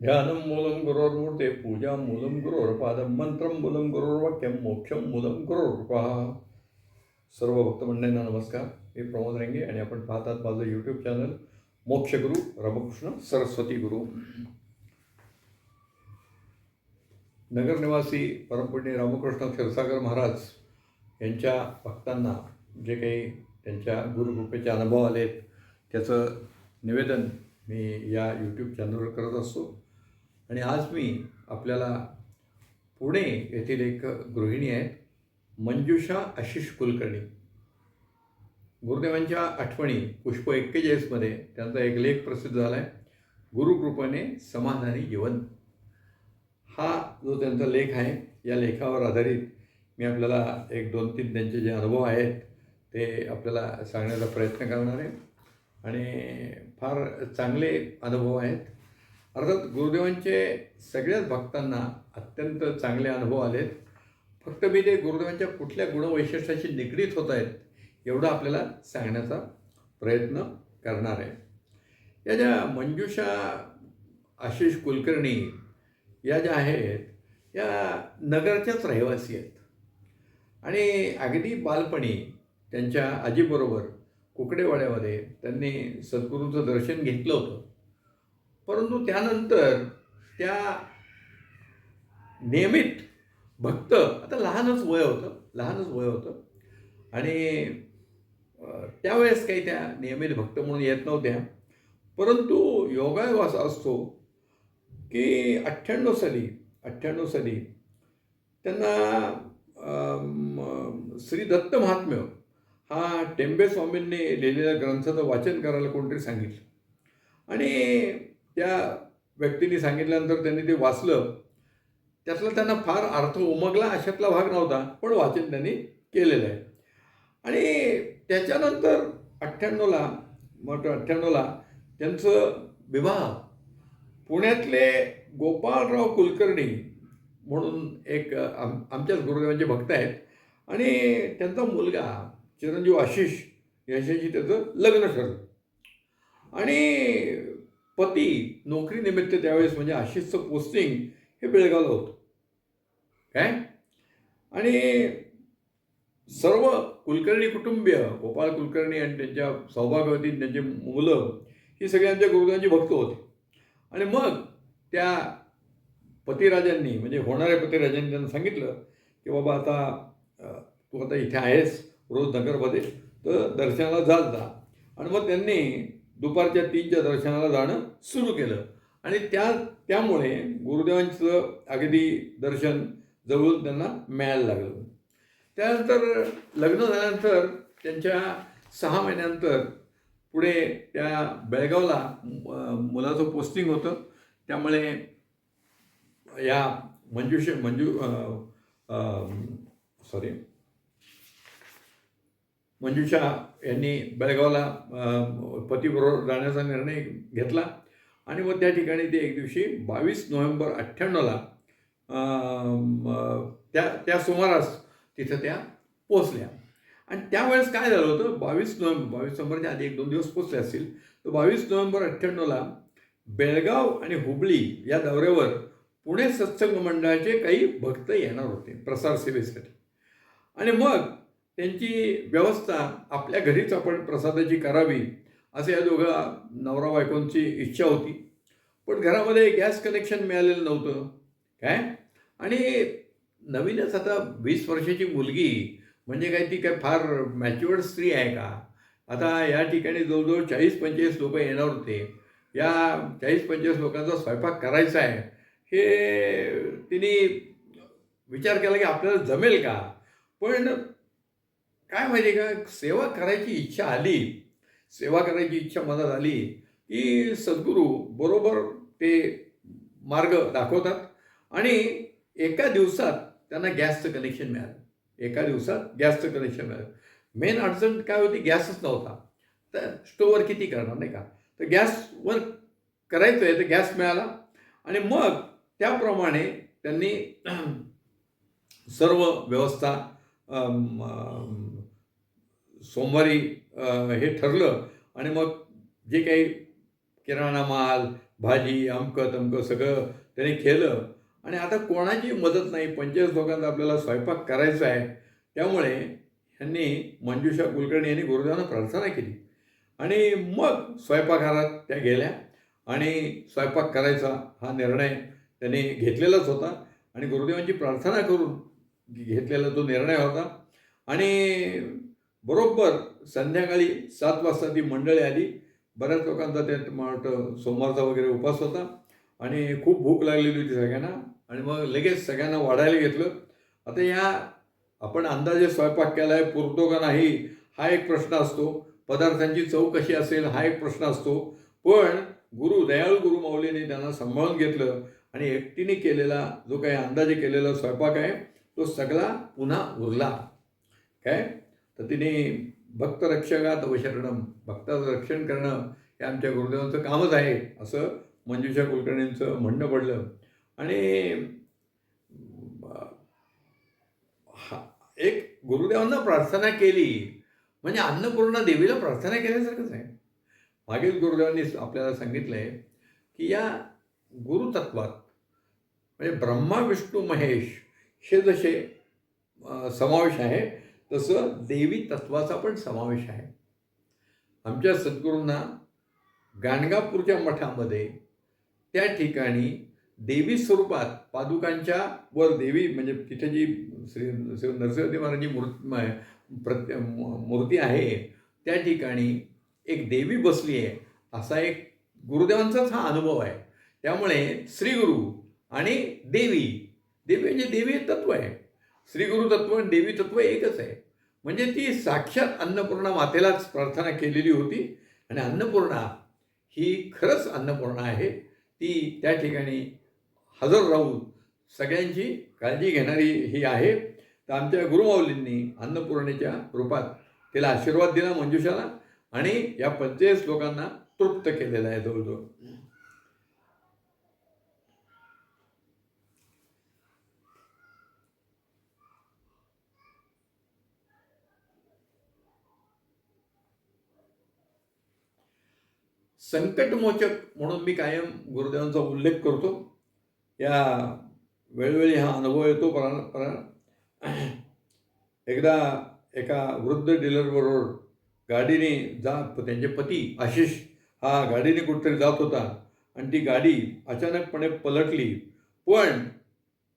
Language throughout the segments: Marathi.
ध्यानं मूलं गुरोर्मूर्ते पूजा मूलं गुरोर्पादं मंत्रं मूलं गुरोर्वाक्यं मोक्षं मूलं गुरोर्पा सर्व भक्तमंडळींना नमस्कार. मी प्रमोद रेंगे आणि आपण पाहतात माझं यूट्यूब चॅनल मोक्षगुरू रामकृष्ण सरस्वती गुरु. नगरनिवासी परमपुण्य रामकृष्ण क्षीरसागर महाराज यांच्या भक्तांना जे काही त्यांच्या गुरुकृपेचे अनुभव आलेत त्याचं निवेदन मी या यूट्यूब चॅनलवर करत असतो. आणि आज मी आपल्याला पुणे येथील एक गृहिणी आहेत मंजुषा आशिष कुलकर्णी. गुरुदेवांच्या आठवणी पुष्प एक्केचाळीसमध्ये त्यांचा एक लेख प्रसिद्ध झाला आहे गुरुकृपेने समाधानी जीवन. हा जो त्यांचा लेख आहे या लेखावर आधारित मी आपल्याला एक दोन तीन त्यांचे जे अनुभव आहेत ते आपल्याला सांगण्याचा प्रयत्न करणार आहे. आणि फार चांगले अनुभव आहेत. अर्थात गुरुदेवांचे सगळ्याच भक्तांना अत्यंत चांगले अनुभव आलेत. फक्त मी ते गुरुदेवांच्या कुठल्या गुणवैशिष्ट्याशी निगडीत होत आहेत एवढं आपल्याला सांगण्याचा प्रयत्न करणार आहे. या ज्या मंजुषा आशिष कुलकर्णी या ज्या आहेत या नगरच्याच रहिवासी आहेत. आणि अगदी बालपणी त्यांच्या आजीबरोबर कुकडेवाड्यामध्ये त्यांनी सद्गुरूंचं दर्शन घेतलं होतं. परंतु त्यानंतर त्या नियमित भक्त आता लहानच वय होतं लहानच वय होतं. आणि त्यावेळेस काही त्या नियमित भक्त म्हणून येत नव्हत्या. परंतु योगायोग असा असतो की अठ्ठ्याण्णव साली अठ्ठ्याण्णव साली त्यांना श्री दत्त महात्म्य हा टेंबे स्वामींनी लिहिलेल्या ग्रंथाचं वाचन करायला कोणतरी सांगितलं. आणि त्या व्यक्तीने सांगितल्यानंतर त्यांनी ते वाचलं. त्यातला त्यांना फार अर्थ उमगला अशातला भाग नव्हता पण वाचन त्यांनी केलेलं आहे. आणि त्याच्यानंतर अठ्ठ्याण्णवला मग अठ्ठ्याण्णवला त्यांचं विवाह. पुण्यातले गोपाळराव कुलकर्णी म्हणून एक आम आमच्याच गुरुदेवांचे भक्त आहेत. आणि त्यांचा मुलगा चिरंजीव आशिष याच्याशी त्याचं लग्न ठरलं. आणि पती नोकरीनिमित्त त्यावेळेस म्हणजे आशिषचं पोस्टिंग हे बेळगावला होतं. काय? आणि सर्व कुलकर्णी कुटुंबीय गोपाळ कुलकर्णी आणि त्यांच्या सौभाग्यवती त्यांची मुलं ही सगळी आमच्या गुरुदेवांची भक्त होते. आणि मग त्या पतिराजांनी म्हणजे होणाऱ्या पतिराजांनी त्यांना सांगितलं की बाबा आता तू आता इथे आहेस रोज नगरमध्ये तर दर्शनाला जात जा. आणि मग त्यांनी दुपारच्या तीनच्या दर्शनाला जाणं सुरू केलं. आणि त्या त्यामुळे गुरुदेवांचं अगदी दर्शन जवळून त्यांना मिळायला लागलं. त्यानंतर लग्न झाल्यानंतर त्यांच्या सहा महिन्यानंतर पुढे त्या बेळगावला मुलाचं पोस्टिंग होतं. त्यामुळे या मंजुष मंजू सॉरी मंजुषा यांनी बेळगावला पतीबरोबर जाण्याचा निर्णय घेतला. आणि मग त्या ठिकाणी ते एक दिवशी बावीस नोव्हेंबर अठ्ठ्याण्णवला त्या त्या सुमारास तिथं त्या पोचल्या आणि त्यावेळेस काय झालं होतं? बावीस नोव्हेंबर बावीस नोव्हेंबरच्या आधी एक दोन दिवस पोचले असतील. तर बावीस नोव्हेंबर अठ्ठ्याण्णवला बेळगाव आणि हुबळी या दौऱ्यावर पुणे सत्संग मंडळाचे काही भक्त येणार होते प्रसार सेवेसाठी. आणि मग त्यांची व्यवस्था आपल्या घरीच आपण प्रसादाची करावी असं या दोघा नवरा बायकोंची इच्छा होती. पण घरामध्ये गॅस कनेक्शन मिळालेलं नव्हतं. काय? आणि नवीनच आता वीस वर्षाची मुलगी म्हणजे काय ती काय फार मॅच्युअर्ड स्त्री आहे का? आता या ठिकाणी जवळजवळ चाळीस पंचेचाळीस लोक येणार होते. या चाळीस पंचेचाळीस लोकांचा स्वयंपाक करायचा आहे. हे तिने विचार केला की आपल्याला जमेल का? पण काय माहिती का सेवा करायची इच्छा आली सेवा करायची इच्छा मनात आली की सद्गुरू बरोबर ते मार्ग दाखवतात आणि एका दिवसात त्यांना गॅसचं कनेक्शन मिळालं. एका दिवसात गॅसचं कनेक्शन मिळालं. मेन अडचण काय होती गॅसच नव्हता. तर स्टोवर किती करणार नाही का? तर गॅसवर करायचं आहे तर गॅस मिळाला आणि मग त्याप्रमाणे त्यांनी सर्व व्यवस्था सोमवारी हे ठरलं आणि मग जे काही किराणा माल भाजी अमकं तमकं सगळं त्यांनी केलं आणि आता कोणाची मदत नाही. पंचवीस लोकांचा आपल्याला स्वयंपाक करायचा आहे. त्यामुळे ह्यांनी मंजुषा कुलकर्णी यांनी गुरुदेवांना प्रार्थना केली. आणि मग स्वयंपाकघरात त्या गेल्या आणि स्वयंपाक करायचा हा निर्णय त्यांनी घेतलेलाच होता. आणि गुरुदेवांची प्रार्थना करून घेतलेला तो निर्णय होता. आणि बरोबर संध्याकाळी सात वाजता ती मंडळी आली बऱ्याच लोकांचा त्यात मला वाटतं सोमवारचा वगैरे उपास होता आणि खूप भूक लागलेली होती सगळ्यांना आणि मग लगेच सगळ्यांना वाढायला घेतलं. आता या आपण अंदाजे स्वयंपाक केला आहे पुरतो का नाही हा एक प्रश्न असतो. पदार्थांची चव कशी असेल हा एक प्रश्न असतो. पण गुरु दयाळू गुरु माऊलीने त्यांना सांभाळून घेतलं आणि एकटीने केलेला जो काही अंदाजे केलेला स्वयंपाक आहे तो सगळा पुन्हा उरला. काय? तर तिने भक्त रक्षकात वशरणम भक्ताचं रक्षण करणं हे आमच्या गुरुदेवांचं कामच आहे असं मंजुषा कुलकर्णींचं म्हणणं पडलं. आणि हा एक गुरुदेवांना प्रार्थना केली म्हणजे अन्नपूर्णा देवीला प्रार्थना केल्यासारखंच आहे. मागील गुरुदेवांनी आपल्याला सांगितलं आहे की या गुरुतत्वात म्हणजे ब्रह्मा विष्णू महेश हे जसे समावेश आहे तसं देवी तत्वाचा पण समावेश आहे. आमच्या सद्गुरूंना गाणगापूरच्या मठामध्ये त्या ठिकाणी देवी स्वरूपात पादुकांच्या वर देवी म्हणजे तिथे जी श्री श्री नरसिंहदेवांची मूर्ती प्रत्य मूर्ती आहे त्या ठिकाणी एक देवी बसली आहे. असा एक गुरुदेवांचाच हा अनुभव आहे. त्यामुळे श्रीगुरु आणि देवी देवी म्हणजे देवी तत्व आहे. श्रीगुरु तत्व आणि देवी तत्व एकच आहे. म्हणजे ती साक्षात अन्नपूर्णा मातेलाच प्रार्थना केलेली होती. आणि अन्नपूर्णा ही खरंच अन्नपूर्णा आहे. ती त्या ठिकाणी हजर राहून सगळ्यांची काळजी घेणारी ही आहे. तर आमच्या गुरुमाऊलींनी अन्नपूर्णेच्या रूपात तिला आशीर्वाद दिला मंजुषाला आणि या पंचेस लोकांना तृप्त केलेला आहे जवळजवळ. संकटमोचक म्हणून मी कायम गुरुदेवांचा उल्लेख करतो. या वेळोवेळी हा अनुभव येतो. पर पर एकदा एका वृद्ध डीलरबरोबर गाडीने जात त्यांचे पती आशिष हा गाडीने कुठेतरी जात होता आणि ती गाडी अचानकपणे पलटली. पण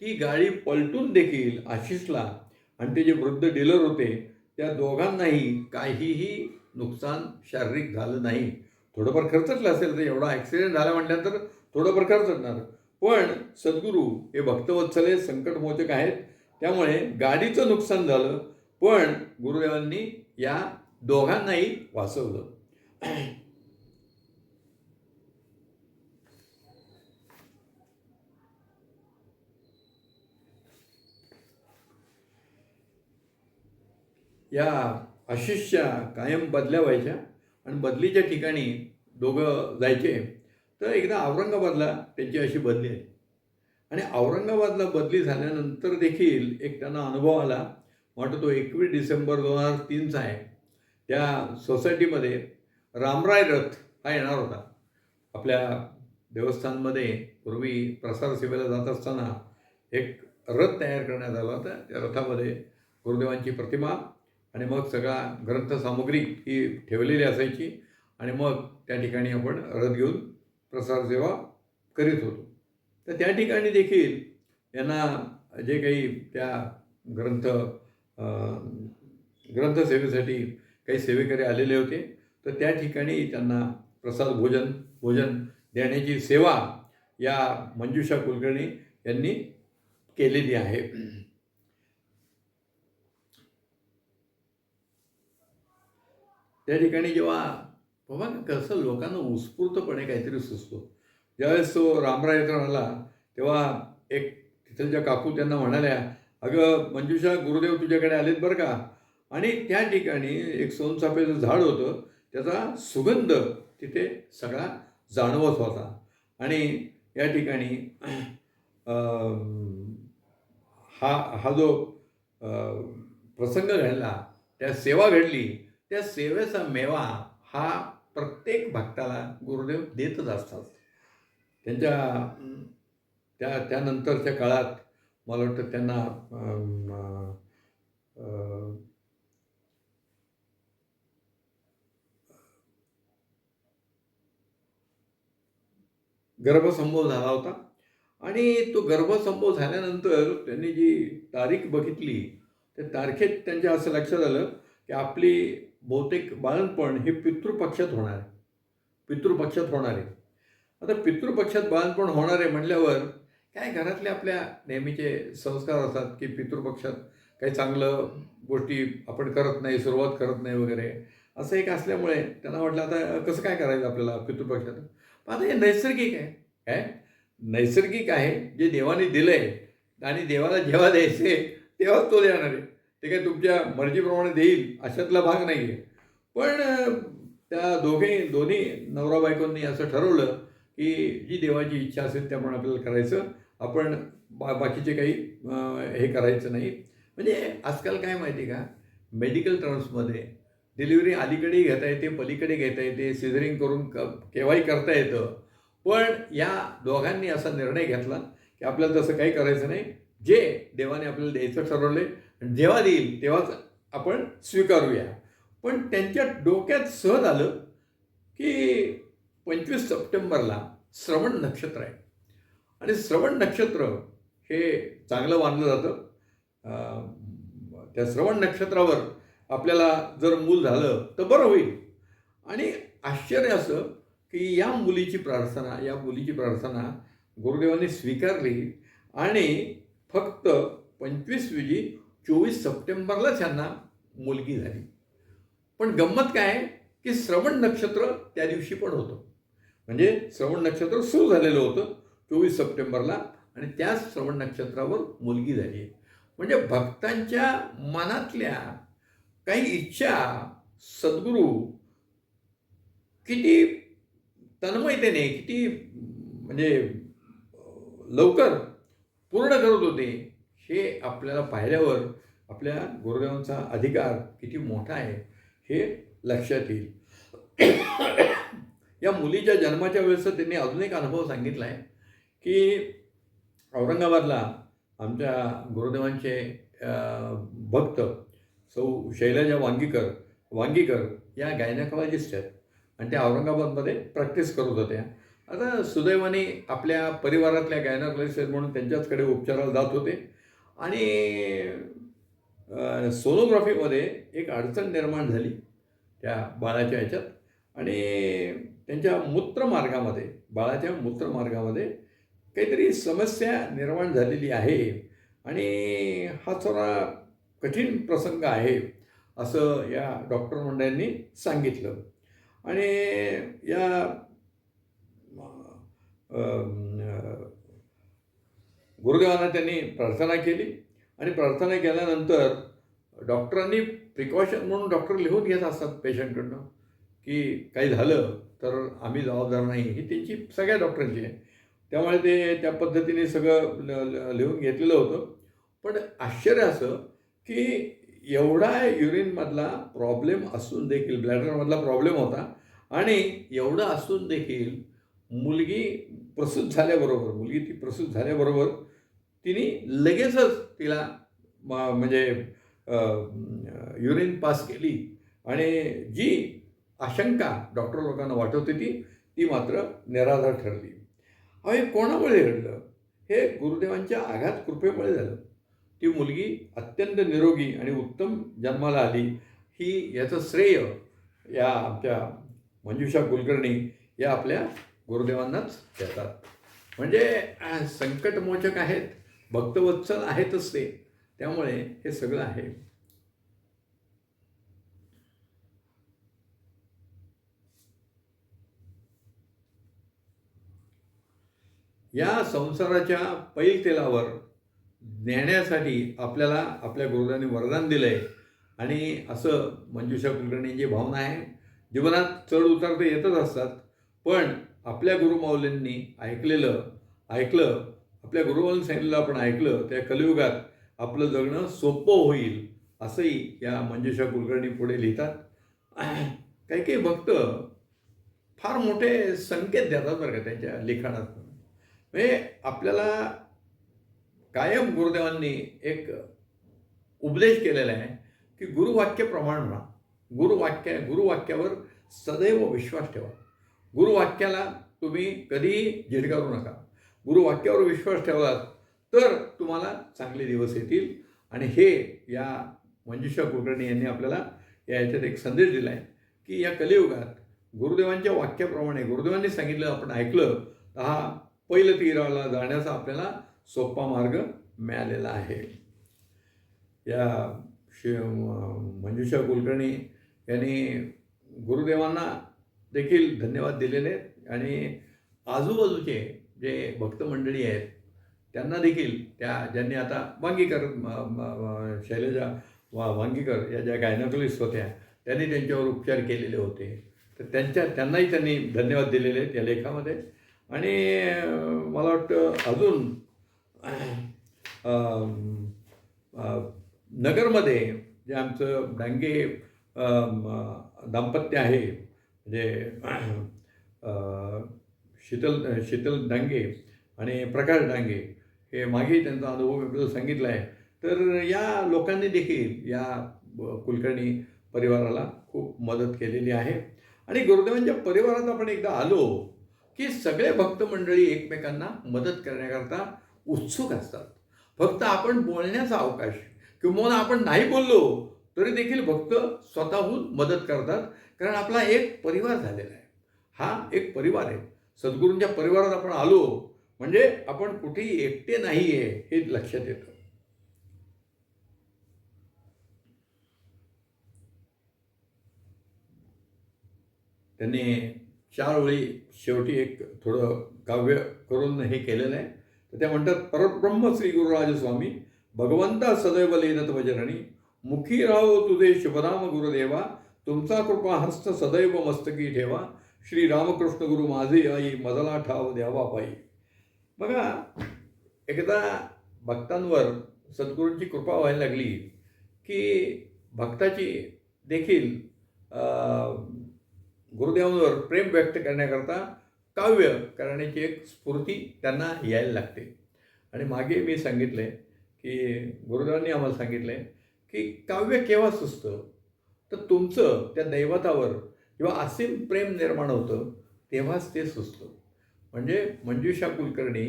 ती गाडी पलटून देखील आशिषला आणि ते जे वृद्ध डीलर होते त्या दोघांनाही काहीही नुकसान शारीरिक झालं नाही. थोडंफार खर्चटलं असेल तर एवढा ॲक्सिडेंट झाला म्हटल्यानंतर थोडंफार खर्चटणार पण सद्गुरू हे भक्तवत्सले संकटमोचक आहेत. त्यामुळे गाडीचं नुकसान झालं पण गुरुदेवांनी या दोघांनाही वाचवलं. या आशिष्या कायम बदल्या व्हायच्या. आणि बदलीच्या ठिकाणी दोघं जायचे. तर एकदा औरंगाबादला त्यांची अशी बदली आहे. आणि औरंगाबादला बदली झाल्यानंतर देखील एक त्यांना अनुभव आला. वाटतं तो एकवीस डिसेंबर दोन हजार तीनचा आहे. त्या सोसायटीमध्ये रामराय रथ हा येणार होता. आपल्या देवस्थानमध्ये पूर्वी प्रसार सेवेला जात असताना एक रथ तयार करण्यात आला होता. त्या रथामध्ये गुरुदेवांची प्रतिमा आणि मग सगळा ग्रंथसामुग्री ही ठेवलेली असायची. आणि मग त्या ठिकाणी आपण रथ घेऊन प्रसार सेवा करीत होतो. तर त्या ठिकाणी देखील यांना जे काही त्या ग्रंथ ग्रंथसेवेसाठी काही सेवेकरी आलेले होते तर त्या ठिकाणी त्यांना प्रसाद भोजन भोजन देण्याची सेवा या मंजुषा कुलकर्णी यांनी केलेली आहे. त्या ठिकाणी जेव्हा बाबा कसं लोकांना उत्स्फूर्तपणे काहीतरी सुचतो. ज्यावेळेस तो रामराय येतो आला तेव्हा एक तिथलच्या काकू त्यांना म्हणाल्या अगं मंजुषा गुरुदेव तुझ्याकडे आलेत बरं का? आणि त्या ठिकाणी एक सोनचाफेचं झाड होतं. त्याचा सुगंध तिथे सगळा जाणवत होता. आणि या ठिकाणी हा हा जो प्रसंग घडला त्या सेवा घडली. त्या सेवेचा मेवा हा प्रत्येक भक्ताला गुरुदेव देतच असतात. त्यांच्या त्या त्यानंतरच्या काळात मला वाटतं त्यांना अं, गर्भसंभव झाला होता. आणि तो गर्भसंभव झाल्यानंतर त्यांनी जी तारीख बघितली त्या तारखेत त्यांच्या असं लक्षात आलं की आपली बहुतेक बाळणपण हे पितृपक्षात होणार आहे. पितृपक्षात होणार आहे. आता पितृपक्षात बाळणपण होणार आहे म्हटल्यावर काय घरातले आपल्या नेहमीचे संस्कार असतात की पितृपक्षात काही चांगलं गोष्टी आपण करत नाही सुरुवात करत नाही वगैरे असं एक असल्यामुळे त्यांना वाटलं आता कसं काय करायचं आपल्याला पितृपक्षात? पण आता हे नैसर्गिक आहे काय नैसर्गिक आहे जे देवाने दिलं आहे आणि देवाला जेव्हा द्यायचे तेव्हाच तो देणार आहे. ते काय तुमच्या मर्जीप्रमाणे देईल अशातला भाग नाही आहे पण त्या दोघे दोन्ही नवरा बायकोंनी असं ठरवलं की जी देवाची इच्छा असेल त्याप्रमाणे आपल्याला करायचं. आपण बा बाकीचे काही हे करायचं नाही. म्हणजे आजकाल काय माहिती आहे का? मेडिकल टर्म्समध्ये डिलिव्हरी अलीकडेही घेता येते पलीकडे घेता येते सिझरिंग करून क केव्हाही करता येतं. पण या दोघांनी असा निर्णय घेतला की आपल्याला तसं काही करायचं नाही. जे देवाने आपल्याला द्यायचं ठरवलं जेव्हा देईल तेव्हाच आपण स्वीकारूया. पण त्यांच्या डोक्यात सहज आलं की पंचवीस सप्टेंबरला श्रवण नक्षत्र आहे. आणि श्रवण नक्षत्र हे चांगलं मानलं जातं. त्या श्रवण नक्षत्रावर आपल्याला जर मूल झालं तर बरं होईल. आणि आश्चर्य असं की या मुलीची प्रार्थना या मुलीची प्रार्थना गुरुदेवाने स्वीकारली आणि फक्त पंचवीस विजी चोवीस सप्टेंबरलाच यांना मुलगी झाली. पण गंमत काय आहे की श्रवण नक्षत्र त्या दिवशी पण होतं. म्हणजे श्रवण नक्षत्र सुरू झालेलं होतं चोवीस सप्टेंबरला आणि त्याच श्रवण नक्षत्रावर मुलगी झाली. आहे म्हणजे भक्तांच्या मनातल्या काही इच्छा सद्गुरू किती तन्मयतेने किती म्हणजे लवकर पूर्ण करत होते हे आपल्याला पाहिल्यावर आपल्या गुरुदेवांचा अधिकार किती मोठा आहे हे लक्षात येईल. या मुलीच्या जन्माच्या वेळेस त्यांनी अजून एक अनुभव सांगितला आहे की औरंगाबादला आमच्या गुरुदेवांचे भक्त सौ शैलजा वांगीकर वांगीकर या गायनाकॉलॉजिस्ट आहेत. आणि त्या औरंगाबादमध्ये प्रॅक्टिस करत होत्या. आता सुदैवाने आपल्या परिवारातल्या गायनाकॉलॉजिस्ट म्हणून त्यांच्याचकडे उपचाराला जात होते. आणि सोनोग्राफीमध्ये एक अडचण निर्माण झाली त्या बाळाच्या ह्याच्यात. आणि त्यांच्या मूत्रमार्गामध्ये बाळाच्या मूत्रमार्गामध्ये काहीतरी समस्या निर्माण झालेली आहे. आणि हा थोडा कठीण प्रसंग आहे असं या डॉक्टर मंडळांनी सांगितलं. आणि या गुरुदेवांना त्यांनी प्रार्थना केली आणि प्रार्थना केल्यानंतर डॉक्टरांनी प्रिकॉशन म्हणून डॉक्टर लिहून घेत असतात पेशंटकडनं की काही झालं तर आम्ही जबाबदार नाही. ही त्यांची सगळ्या डॉक्टरांची आहे. त्यामुळे ते त्या पद्धतीने सगळं ल- लिहून घेतलेलं होतं. पण आश्चर्य असं की एवढा युरिनमधला प्रॉब्लेम असून देखील ब्लॅडरमधला प्रॉब्लेम होता आणि एवढं असून देखील मुलगी प्रसूत झाल्याबरोबर मुलगी ती प्रसूत झाल्याबरोबर तिने लगेचच तिला म- म्हणजे युरिन पास केली. आणि जी आशंका डॉक्टर लोकांना वाटत होती ती मात्र निराधार ठरली. अहो हे कोणामुळे घडलं? हे गुरुदेवांच्या आघात कृपेमुळे झालं. ती मुलगी अत्यंत निरोगी आणि उत्तम जन्माला आली. ही याचं श्रेय या आमच्या मंजुषा कुलकर्णी या आपल्या गुरुदेवांनाच देतात. म्हणजे संकटमोचक आहेत. भक्तवत्सल आहेतच ते त्यामुळे हे सगळं आहे. या संसाराच्या पैल तेलावर नेण्यासाठी आपल्याला आपल्या गुरुदांनी वरदान दिलं आहे आणि असं मंजुषा कुलकर्णींची भावना आहे. जीवनात चढ उतार तर येतच असतात. पण आपल्या गुरुमाऊलींनी ऐकलेलं ऐकलं आपल्या गुरुमाऊलींनी सांगितलेलं आपण ऐकलं त्या कलियुगात आपलं जगणं सोपं होईल असंही या मंजुषा कुलकर्णी पुढे लिहितात. काही काही भक्त फार मोठे संकेत देतात बरं का त्यांच्या लिखाणात. म्हणजे आपल्याला कायम गुरुदेवांनी एक उपदेश केलेला आहे की गुरुवाक्य प्रमाण म्हणा. गुरुवाक्य गुरुवाक्यावर सदैव विश्वास ठेवा. गुरुवाक्याला तुम्ही कधीही झिडकारू नका. गुरुवाक्यावर विश्वास ठेवलात तर तुम्हाला चांगले दिवस येतील. आणि हे या मंजुषा कुलकर्णी यांनी आपल्याला या याच्यात एक संदेश दिला आहे की या कलियुगात गुरुदेवांच्या वाक्याप्रमाणे गुरुदेवांनी सांगितलं आपण ऐकलं तर हा पहिलं तीराला जाण्याचा आपल्याला सोपा मार्ग मिळालेला आहे. या शि मंजुषा कुलकर्णी यांनी गुरुदेवांना देखील धन्यवाद दिलेले आहेत. आणि आजूबाजूचे जे भक्त मंडळी आहेत त्यांना देखील त्या ज्यांनी आता वांगीकर शैलजा वा वांगीकर या ज्या गायनाकलिस्ट होत्या त्यांनी त्यांच्यावर उपचार केलेले होते. तर त्यांच्या त्यांनाही त्यांनी धन्यवाद दिलेले आहेत या लेखामध्ये. आणि मला वाटतं अजून नगरमध्ये जे आमचं डांगे दाम्पत्य आहे म्हणजे शीतल शीतल डांगे आणि प्रकाश डांगे हे मागे त्यांचा अनुभव आपल्याला सांगितला आहे. तर या लोकांनी देखील या कुलकर्णी परिवाराला खूप मदत केलेली आहे. आणि गुरुदेवांच्या परिवारात आपण एकदा आलो की सगळे भक्त मंडळी एकमेकांना मदत करण्याकरता उत्सुक असतात. फक्त आपण बोलण्याचा अवकाश किंवा आपण नाही बोललो तरी देखील भक्त स्वतःहून मदत करतात. कारण आपला एक परिवार झालेला आहे. हा एक परिवार आहे. सद्गुरूंच्या परिवारात आपण आलो म्हणजे आपण कुठेही एकटे नाही आहे हे लक्षात येतं. त्यांनी चार वेळी शेवटी एक थोडं काव्य करून हे केलेलं आहे. तर त्या म्हणतात परब्रह्म श्री गुरुराज स्वामी भगवंता सदैव लेनत वजरणी मुखी राहो तुझे शुभनाम गुरुदेवा तुमचा कृपा हस्त सदैव मस्तकी ठेवा श्री रामकृष्ण गुरु माझे आई मजला ठाव द्यावा पायी. बघा एकदा भक्तांवर सद्गुरूंची कृपा व्हायला लागली की भक्ताची देखील गुरुदेवांवर प्रेम व्यक्त करण्याकरता काव्य करण्याची एक स्फूर्ती त्यांना यायला लागते. आणि मागे मी सांगितले की गुरुदेवांनी आम्हाला सांगितले की काव्य केव्हा सुचतं? तर तुमचं त्या दैवतावर जेव्हा असीम प्रेम निर्माण होतं तेव्हाच ते सुचतं. म्हणजे मंजुषा कुलकर्णी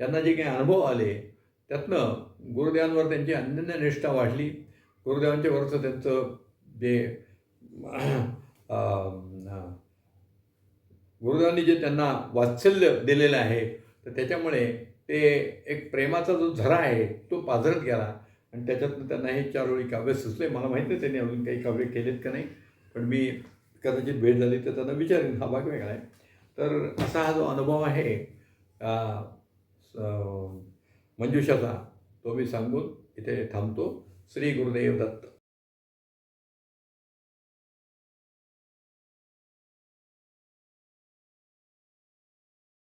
यांना जे काही अनुभव आले त्यातनं गुरुदेवांवर त्यांची अनन्य निष्ठा वाढली. गुरुदेवांच्या वरचं त्यांचं जे गुरुदेवांनी जे त्यांना वात्सल्य दिलेलं आहे तर त्याच्यामुळे ते एक प्रेमाचा जो झरा आहे तो पाझरत गेला. आणि त्याच्यातनं त्यांना हे चार वेळी काव्य सुचले. मला माहीत नाही त्यांनी अजून काही काव्य केलेत का नाही पण मी कदाचित भेट झाली तर त्यांना विचारेन हा भाग वेगळा आहे. तर असा हा जो अनुभव आहे स- मंजुषाचा तो मी सांगून इथे थांबतो. श्री गुरुदेव दत्त.